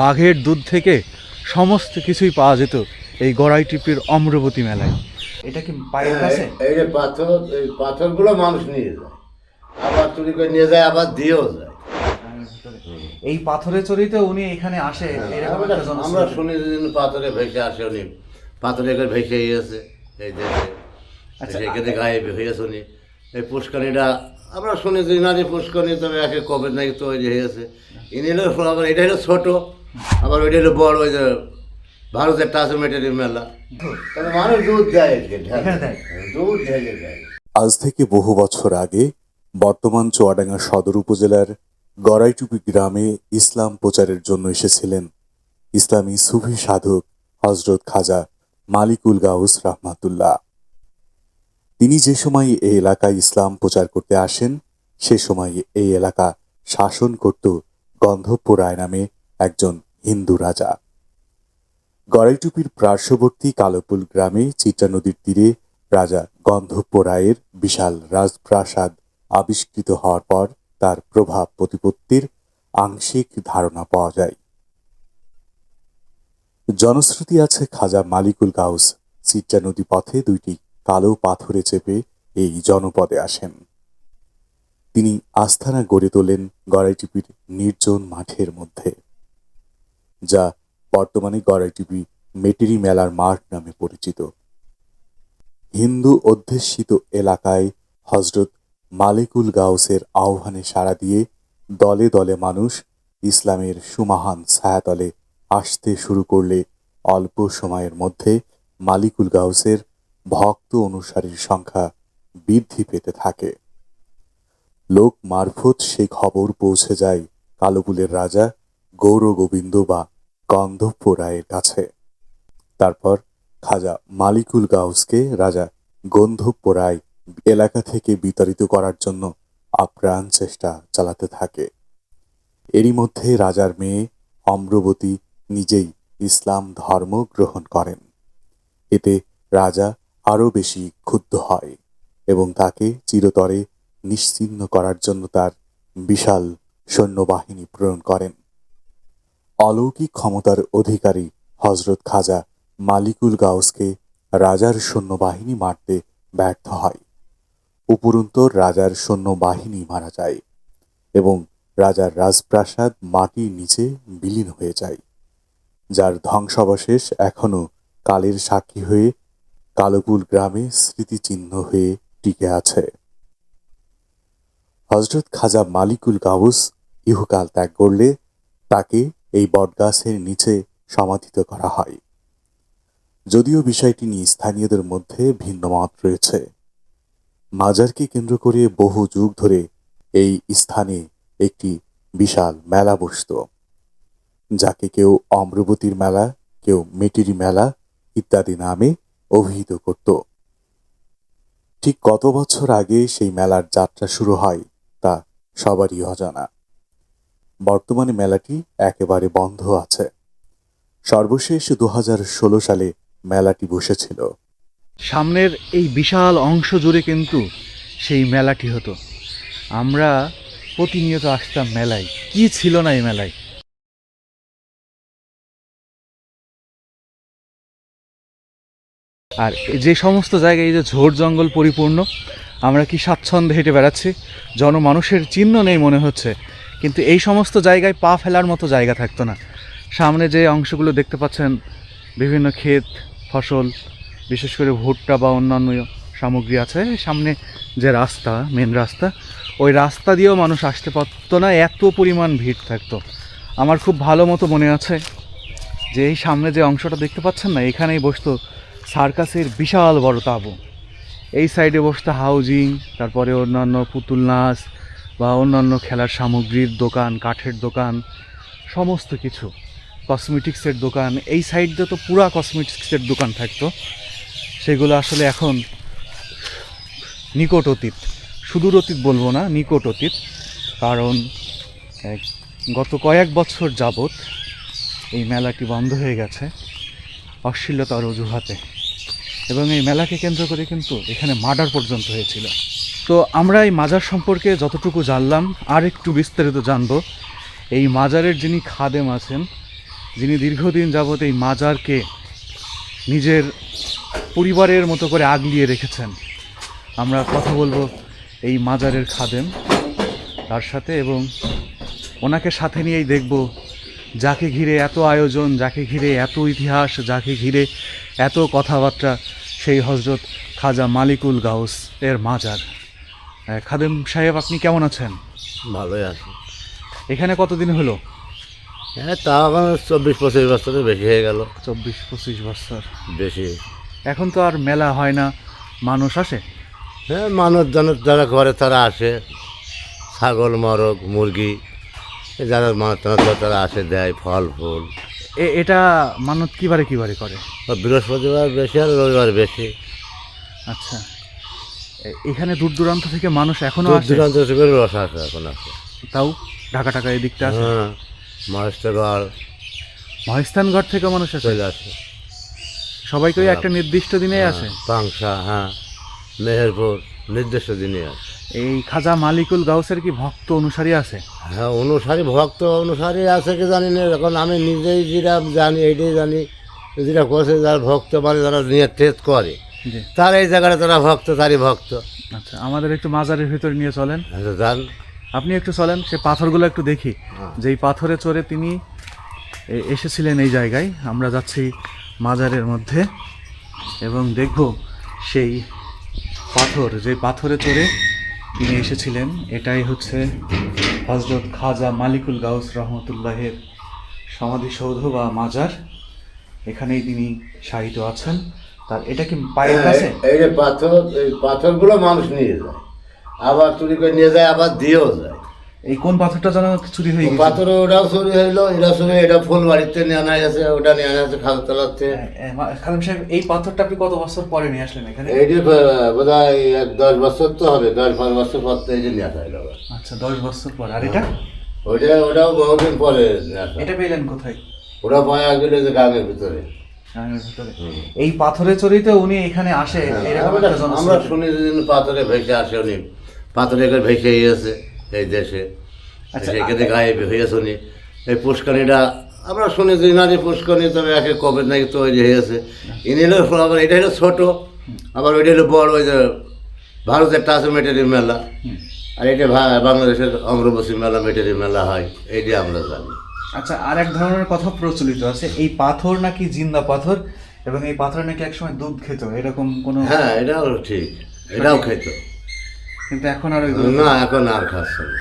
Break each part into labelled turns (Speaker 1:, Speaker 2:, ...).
Speaker 1: বাঘের দুধ থেকে সমস্ত কিছুই পাওয়া যেত এই গড়াই টিপির অম্রবতী মেলায়। এটা কি পায়ের কাছে?
Speaker 2: এই যে পাথর এই পাথরগুলো মানুষ নিয়ে যায়। আবার চুরি করে নিয়ে যায় আবার দিয়েও যায়।
Speaker 1: এই পাথরে চড়িতে উনি এখানে আসে
Speaker 2: আমরা
Speaker 1: একটা
Speaker 2: আমরা। শুনি যে পাথরে ভেসে আসে উনি। পাথরে করে ভেসে গিয়েছে এই দেশে
Speaker 1: আচ্ছা,
Speaker 2: সেখানে গায়ে হয়েছে উনি। এই পুষ্করণীটা আমরা শুনি যে নারী পুষ্করণী তবে একে কবে নাকি তৈরি হয়েছে। ইনি হলো আবার এটা হলো ছোট আবার ওইটা হলো বড় ওই যে ভারতের টাসমেটের মেলা। তবে মানুষ দুধ দেয়
Speaker 1: দেয়?
Speaker 2: দুধ ঢেলে দেয়।
Speaker 3: আজ থেকে বহু বছর আগে বর্তমান চুয়াডাঙ্গা সদর উপজেলার গড়াইটুপি গ্রামে ইসলাম প্রচারের জন্য এসেছিলেন ইসলামী সুফি সাধক হজরত খাজা মালিকুল গাউস রহমাতুল্লাহ। তিনি যে সময় এই এলাকায় ইসলাম প্রচার করতে আসেন, সে সময় এই এলাকা শাসন করত গন্ধব্য রায় নামে একজন হিন্দু রাজা। গড়াইটুপির পার্শ্ববর্তী কালোপুল গ্রামে চিত্রা নদীর তীরে রাজা গন্ধব্য রায়ের বিশাল রাজপ্রাসাদ আবিষ্কৃত হওয়ার পর তার প্রভাব প্রতিপত্তির আংশিক ধারণা পাওয়া যায়। জনশ্রুতি আছে খাজা মালিকুল গাউস চিত্রা নদী পথে দুইটি কালো পাথরে চেপে এই জনপদে আসেন। তিনি আস্থানা গড়ে তোলেন গড়াইটিপির নির্জন মাঠের মধ্যে, যা বর্তমানে গড়াইটিপি মেটেরি মেলার মাঠ নামে পরিচিত। হিন্দু অধ্যুষিত এলাকায় হজরত মালিকুল গাউসের আহ্বানে সাড়া দিয়ে দলে দলে মানুষ ইসলামের সুমাহান ছায়াতলে আসতে শুরু করলে অল্প সময়ের মধ্যে মালিকুল গাউসের ভক্ত অনুসারীর সংখ্যা বৃদ্ধি পেতে থাকে। লোক মারফত সেই খবর পৌঁছে যায় কালোপুলের রাজা গৌর গোবিন্দ বা গন্ধব্য রায়ের কাছে। তারপর খাজা মালিকুল গাউসকে রাজা গন্ধব্য রায় এলাকা থেকে বিতাড়িত করার জন্য আপ্রাণ চেষ্টা চালাতে থাকে। এরই মধ্যে রাজার মেয়ে অম্রবতী নিজেই ইসলাম ধর্ম গ্রহণ করেন। এতে রাজা আরও বেশি ক্ষুব্ধ হয় এবং তাকে চিরতরে নিশ্চিহ্ন করার জন্য তার বিশাল সৈন্যবাহিনী প্রেরণ করেন। অলৌকিক ক্ষমতার অধিকারী হজরত খাজা মালিকুল গাউসকে রাজার সৈন্যবাহিনী মারতে ব্যর্থ হয়। উপরন্ত রাজার সৈন্যবাহিনী মারা যায় এবং রাজার রাজপ্রাসাদ মাটির নিচে বিলীন হয়ে যায়, যার ধ্বংসাবশেষ এখনও কালের সাক্ষী হয়ে কালোপুল গ্রামে স্মৃতিচিহ্ন হয়ে টিকে আছে। হজরত খাজা মালিকুল গাউস ইহুকাল ত্যাগ করলে তাকে এই বটগাছের নিচে সমাধিত করা হয়। যদিও বিষয়টি নিয়ে স্থানীয়দের মধ্যে ভিন্ন মত রয়েছে। মাজারকে কেন্দ্র করে বহু যুগ ধরে এই স্থানে একটি বিশাল মেলা বসত, যাকে কেউ অম্রবতীর মেলা, কেউ মেটিরি মেলা ইত্যাদি নামে অভিহিত করত। ঠিক কত বছর আগে সেই মেলার যাত্রা শুরু হয়, তা সবারই অজানা। বর্তমানে মেলাটি একেবারে বন্ধ আছে। সর্বশেষ দু হাজার ষোলো সালে মেলাটি বসেছিল।
Speaker 1: সামনের এই বিশাল অংশ জুড়ে কিন্তু সেই মেলাটি হতো। আমরা প্রতিনিয়ত আসতাম মেলায়। কি ছিল না এই মেলায়? আর যে সমস্ত জায়গায় এই যে ঝোড় জঙ্গল পরিপূর্ণ, আমরা কি স্বাচ্ছন্দ্যে হেঁটে বেড়াচ্ছি? জনমানুষের চিহ্ন নেই মনে হচ্ছে। কিন্তু এই সমস্ত জায়গায় পা ফেলার মতো জায়গা থাকতো না। সামনে যে অংশগুলো দেখতে পাচ্ছেন, বিভিন্ন ক্ষেত, ফসল, বিশেষ করে ভুট্টা বা অন্যান্য সামগ্রী আছে। সামনে যে রাস্তা মেন রাস্তা, ওই রাস্তা দিয়েও মানুষ আসতে পারতো না, এত পরিমাণ ভিড় থাকতো। আমার খুব ভালো মতো মনে আছে যে এই সামনে যে অংশটা দেখতে পাচ্ছেন না, এখানেই বসতো সার্কাসের বিশাল বড় তাঁবু। এই সাইডে বসতো হাউজিং, তারপরে অন্যান্য পুতুল নাচ বা অন্যান্য খেলার সামগ্রীর দোকান, কাঠের দোকান, সমস্ত কিছু। কসমেটিক্সের দোকান, এই সাইড তো পুরা কসমেটিক্সের দোকান থাকতো। সেগুলো আসলে এখন নিকট অতীত। সুদূর অতীত বলব না, নিকট অতীত। কারণ গত কয়েক বছর যাবৎ এই মেলাটি বন্ধ হয়ে গেছে। অশ্লীলতার অজুহাতে। এবং এই মেলাকে কেন্দ্র করে কিন্তু এখানে মার্ডার পর্যন্ত হয়েছিল। তো আমরা এই মাজার সম্পর্কে যতটুকু জানলাম, আর একটু বিস্তারিত জানব। এই মাজারের যিনি খাদেম আছেন, যিনি দীর্ঘদিন যাবৎ এই মাজারকে নিজের পরিবারের মতো করে আগলিয়ে রেখেছেন। আমরা কথা বলব এই মাজারের খাদেম, তার সাথে এবং ওনাকে সাথে নিয়েই দেখব যাকে ঘিরে এত আয়োজন যাকে ঘিরে এত ইতিহাস যাকে ঘিরে এত কথাবার্তা সেই হজরত খাজা মালিকুল গাউস এর মাজার। খাদেম সাহেব আপনি কেমন আছেন?
Speaker 2: ভালোই আছে।
Speaker 1: এখানে কতদিন হলো?
Speaker 2: হ্যাঁ তা চব্বিশ পঁচিশ বছরের বেশি হয়ে গেল।
Speaker 1: চব্বিশ পঁচিশ বছর।
Speaker 2: বেশি।
Speaker 1: এখন তো আর মেলা হয় না মানুষ আসে?
Speaker 2: হ্যাঁ মানুষজন যারা ঘরে তারা আসে। ছাগল মরগ মুরগি। যারা মানুষ তারা আসে দেয় ফল ফুল।
Speaker 1: এ এটা মানত কিবারে কিবারে করে?
Speaker 2: বৃহস্পতিবার বেশি আর রবিবার বেশি।
Speaker 1: আচ্ছা। এখানে দূর দূরান্ত থেকে মানুষ এখনও
Speaker 2: দূর
Speaker 1: আসে?
Speaker 2: দূরান্ত থেকে রস আসে এখন আসে।
Speaker 1: তাও? ঢাকা টাকা এদিকটা আসে?
Speaker 2: হ্যাঁ মাস্টারগড়
Speaker 1: মহেস্থানগড় থেকে মানুষ আসে?
Speaker 2: চলে আসে।
Speaker 1: সবাইকে ওই একটা নির্দিষ্ট দিনে আসে?
Speaker 2: পাংশা হ্যাঁ মেহেরপুর নির্দিষ্ট দিনে আসে।
Speaker 1: এই খাজা মালিকুল গাউসের কি ভক্ত অনুসারী আছে?
Speaker 2: হ্যাঁ অনুসারী ভক্ত অনুসারী আছে কি জানি না এখন আমি নিজেই যেটা জানি এইটাই জানি যেটা করছে যারা ভক্ত মানে যারা নিয়ে টেস্ট করে। তার এই জায়গাটা তারা ভক্ত তারই ভক্ত।
Speaker 1: আচ্ছা আমাদের একটু মাজারের ভিতরে নিয়ে চলেন।
Speaker 2: হ্যাঁ, জান
Speaker 1: আপনি একটু চলেন সে পাথরগুলো একটু দেখি। যেই পাথরে চড়ে তিনি এসেছিলেন এই জায়গায়। আমরা যাচ্ছি মাজারের মধ্যে এবং দেখব সেই পাথর যে পাথরে চড়ে তিনি এসেছিলেন। এটাই হচ্ছে হজরত খাজা মালিকুল গাউস রহমতুল্লাহের সমাধিসৌধ বা মাজার এখানেই তিনি সাহিত্য আছেন। তার এটা কি পায়ের কাছে?
Speaker 2: হ্যাঁ, এই যে পাথর এই পাথরগুলো মানুষ নিয়ে যায়। আবার চুরি করে নিয়ে যায় আবার দিয়েও যায়।
Speaker 1: এই কোন পাথরটা যেন চুরি হয়ে গেছে?
Speaker 2: পাথর ওটাও চুরি হইল এটা চুরি এটা ফুল বাড়িতে নিয়ে আনা গেছে ওটা নিয়ে আনা গেছে খাল তলাতে।
Speaker 1: খালেম সাহেব এই পাথরটা আপনি কত বছর পরে নিয়ে আসলেন এখানে?
Speaker 2: এইটি বোধ হয় এক দশ বছর তো হবে দশ পাঁচ বছর পর তো এই যে নিয়ে আসা হইল
Speaker 1: আচ্ছা দশ বছর পর আর এটা?
Speaker 2: ওইটা ওটাও বহুদিন পরে
Speaker 1: এটা পেলেন কোথায়?
Speaker 2: ওটা পাওয়া গেলে যে গ্রামের ভিতরে।
Speaker 1: এই পাথরে চড়েই তো উনি এখানে আসে এরকম
Speaker 2: আমরা শুনি যে পাথরে ভেসে আসে উনি পাথরে করে ভেসে গিয়েছে। এই দেশে।
Speaker 1: আচ্ছা,
Speaker 2: সেখানে গায়ে হয়েছে উনি। এই পুষ্কানিটা আমরা শুনি যে ইনারি পুষ্কানি তবে একে কবে নাকি তৈরি হয়েছে। ইনি হলো আবার এটা হলো ছোট আবার ওইটা হলো বড় ওই যে ভারতের টাচ মেটেরি মেলা। আর এটা বাংলাদেশের অগ্রবসী মেলা মেটেরি মেলা হয় এইটা আমরা জানি।
Speaker 1: আচ্ছা আর এক ধরনের কথা প্রচলিত আছে এই পাথর নাকি জিন্দা পাথর এবং এই পাথর নাকি একসময় দুধ খেত এরকম কোনো
Speaker 2: হ্যাঁ এটাও ঠিক এটাও খেত।
Speaker 1: কিন্তু এখন আর ওই
Speaker 2: না এখন আর খাচ্ছে না।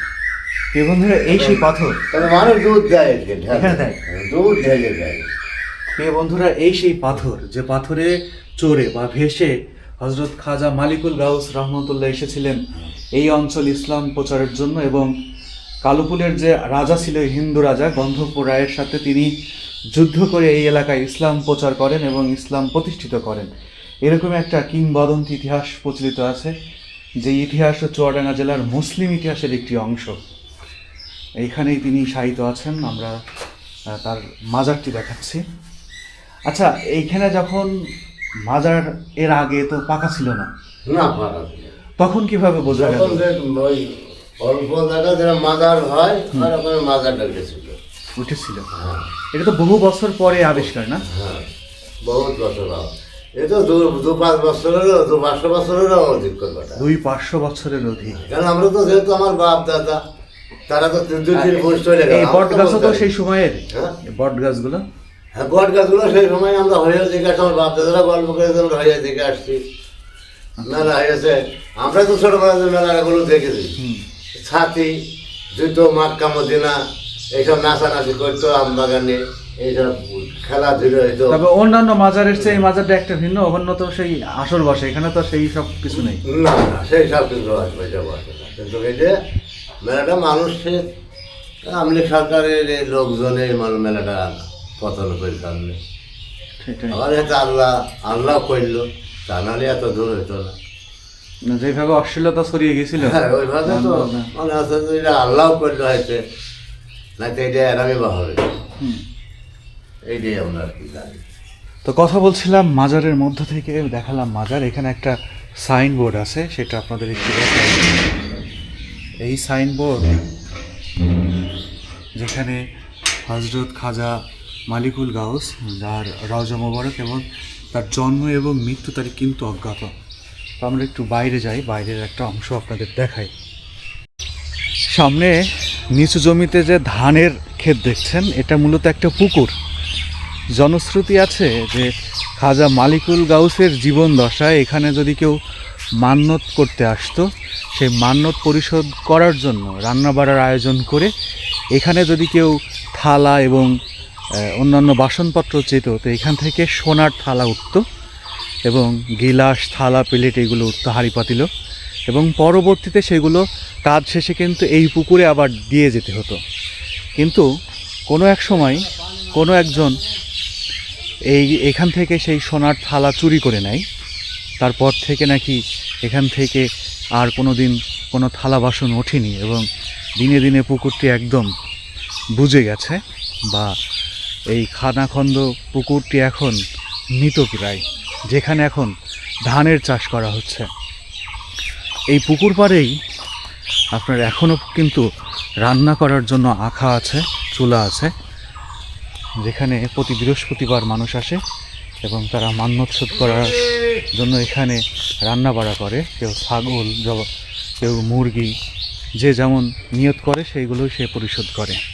Speaker 1: বন্ধুরা এই সেই পাথর?
Speaker 2: তবে মানুষ দুধ দেয় একে, ঢেলে।
Speaker 1: দেয়?
Speaker 2: দুধ ঢেলে দেয়।
Speaker 1: প্রিয় বন্ধুরা এই সেই পাথর যে পাথরে চড়ে বা ভেসে হজরত খাজা মালিকুল গাউস রহমতুল্লাহ এসেছিলেন এই অঞ্চল ইসলাম প্রচারের জন্য এবং কালুপুলের যে রাজা ছিল হিন্দু রাজা গন্ধপুর রায়ের সাথে তিনি যুদ্ধ করে এই এলাকায় ইসলাম প্রচার করেন এবং ইসলাম প্রতিষ্ঠিত করেন। এরকম একটা কিংবদন্তি ইতিহাস প্রচলিত আছে। যে ইতিহাস চুয়াডাঙ্গা জেলার মুসলিম ইতিহাসের একটি অংশ। এইখানেই তিনি শায়িত আছেন আমরা তার মাজারটি দেখাচ্ছি। আচ্ছা এইখানে যখন মাজার এর আগে তো পাকা ছিল না
Speaker 2: না
Speaker 1: তখন কীভাবে বোঝা গেল?
Speaker 2: ওই অল্প জায়গা যেটা মাজার হয় আর ওখানে মাজারটা
Speaker 1: উঠেছিল।
Speaker 2: হ্যাঁ।
Speaker 1: এটা তো বহু বছর পরে আবিষ্কার না?
Speaker 2: হ্যাঁ বহুত বছর আগে। দু দু পাঁচ বছরেরও দু পাঁচশো বছরেরও অধিক
Speaker 1: দুই পাঁচশো বছরের অধিক।
Speaker 2: কারণ আমরা তো যেহেতু আমার বাপ দাদা তারা তো দুই তিন চলে গেল।
Speaker 1: বট গাছও তো সেই সময়ের?
Speaker 2: হ্যাঁ?
Speaker 1: বট গাছগুলো
Speaker 2: হ্যাঁ বট গাছগুলো সেই সময় আমরা দেখে আসছি আমার বাপ দাদারা গল্প করে আমরা দেখে আসছি। মেলা হয়েছে। আমরা তো ছোটবেলা যে মেলাগুলো দেখেছি। ছাতি জুতো মাক্কা মদিনা এইসব নাচানাচি করতো আমবাগানে।
Speaker 1: তবে অন্যান্য মাজারের চেয়ে এই মাজারটা একটা ভিন্ন অন্য তো সেই আসর বসে এখানে তো সেই সব কিছু নেই।
Speaker 2: না না সেই সব কিন্তু আসবে এটা কিন্তু এই যে মেলাটা মানুষের আমলি সরকারের এই লোকজনে মানে মেলাটা পতন করে সামনে। আবার এটা আল্লাহ আল্লাহ করল তা নাহলে এত দূর হইতো না।
Speaker 1: যেভাবে অশ্লীলতা ছড়িয়ে গেছিল।
Speaker 2: হ্যাঁ ওইভাবে তো মনে আল্লাহ করল হয়েছে না তো এটা এরামি বা হবে
Speaker 1: হুম। তো কথা বলছিলাম মাজারের মধ্য থেকে, দেখালাম মাজার, এখানে একটা সাইনবোর্ড আছে, সেটা আপনাদের একটু এই সাইনবোর্ড যেখানে হজরত খাজা মালিকুল গাউস, যার রওজা মোবারক এবং তার জন্ম এবং মৃত্যু তারিখ কিন্তু অজ্ঞাত। তো আমরা একটু বাইরে যাই, বাইরের একটা অংশ আপনাদের দেখাই। সামনে নিচু জমিতে যে ধানের ক্ষেত দেখছেন, এটা মূলত একটা পুকুর। জনশ্রুতি আছে যে খাজা মালিকুল গাউসের জীবন দশায় এখানে যদি কেউ মান্যত করতে আসতো, সেই মান্যত পরিশোধ করার জন্য রান্না বাড়ার আয়োজন করে এখানে যদি কেউ থালা এবং অন্যান্য বাসনপত্র চেত, তো এখান থেকে সোনার থালা উঠতো এবং গিলাস, থালা, প্লেট এগুলো উঠতো হাঁড়ি এবং পরবর্তীতে সেগুলো কাজ শেষে কিন্তু এই পুকুরে আবার দিয়ে যেতে হতো। কিন্তু কোনো এক সময় কোনো একজন এই এখান থেকে সেই সোনার থালা চুরি করে নেয়। তারপর থেকে নাকি এখান থেকে আর কোনো দিন কোনো থালা বাসন ওঠেনি এবং দিনে দিনে পুকুরটি একদম বুঝে গেছে বা এই খানাখন্দ পুকুরটি এখন মৃতপ্রায় যেখানে এখন ধানের চাষ করা হচ্ছে। এই পুকুর পাড়েই আপনার এখনও কিন্তু রান্না করার জন্য আখা আছে, চুলা আছে যেখানে প্রতি বৃহস্পতিবার মানুষ আসে এবং তারা মান্যত শোধ করার জন্য এখানে রান্না বাড়া করে। কেউ ছাগল কেউ মুরগি, যে যেমন নিয়ত করে, সেইগুলোই সে পরিশোধ করে।